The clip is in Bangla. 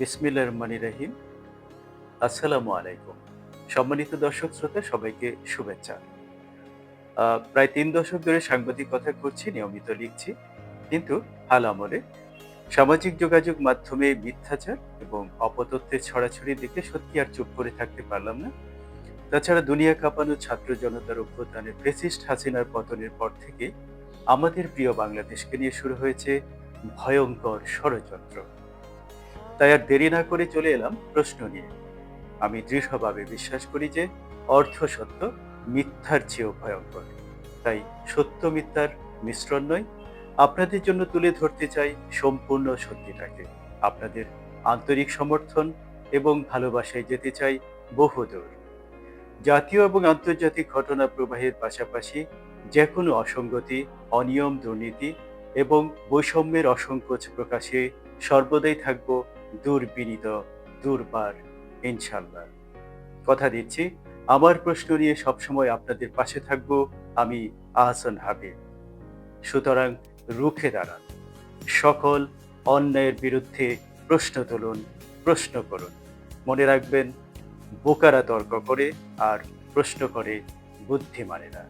বিসমিল্লা রহমানি রহিম আসসালামু আলাইকুম। সম্মানিত দর্শক শ্রোতা, সবাইকে শুভেচ্ছা। প্রায় তিন দশক ধরে সাংবাদিকতা করছি, নিয়মিত লিখছি, কিন্তু হাল আমলে সামাজিক যোগাযোগ মাধ্যমে মিথ্যাচার এবং অপতথ্যের ছড়াছড়ি দেখে সত্যি আর চুপ করে থাকতে পারলাম না। তাছাড়া দুনিয়া কাঁপানো ছাত্র জনতার অভ্যুত্থানে ফেসিস্ট হাসিনার পতনের পর থেকে আমাদের প্রিয় বাংলাদেশকে নিয়ে শুরু হয়েছে ভয়ঙ্কর ষড়যন্ত্র। তাই আর দেরি না করে চলে এলাম প্রশ্ন নিয়ে। আমি দৃঢ়ভাবে বিশ্বাস করি যে অর্থ সত্য, মিথ্যার চেয়েও ভয়ঙ্কর। তাই সত্য মিথ্যার মিশ্রণ নয়, আপনাদের জন্য তুলে ধরতে চাই সম্পূর্ণ সত্যিটাকে। আপনাদের আন্তরিক সমর্থন এবং ভালোবাসায় যেতে চাই বহুদূর জাতীয় এবং আন্তর্জাতিক ঘটনা প্রবাহের পাশাপাশি যে কোনো অসঙ্গতি, অনিয়ম, দুর্নীতি এবং বৈষম্যের অসংকোচ প্রকাশে সর্বদাই থাকব দুর্বিনীত, দুর্বার ইনশাল্লাহ কথা দিচ্ছি, আমার প্রশ্ন নিয়ে সবসময় আপনাদের পাশে থাকব আমি আহসান হাবিব। সুতরাং রুখে দাঁড়ান। সকল অন্যায়ের বিরুদ্ধে প্রশ্ন তুলুন, প্রশ্ন করুন। মনে রাখবেন, বোকারা তর্ক করে আর প্রশ্ন করে বুদ্ধিমানেরা।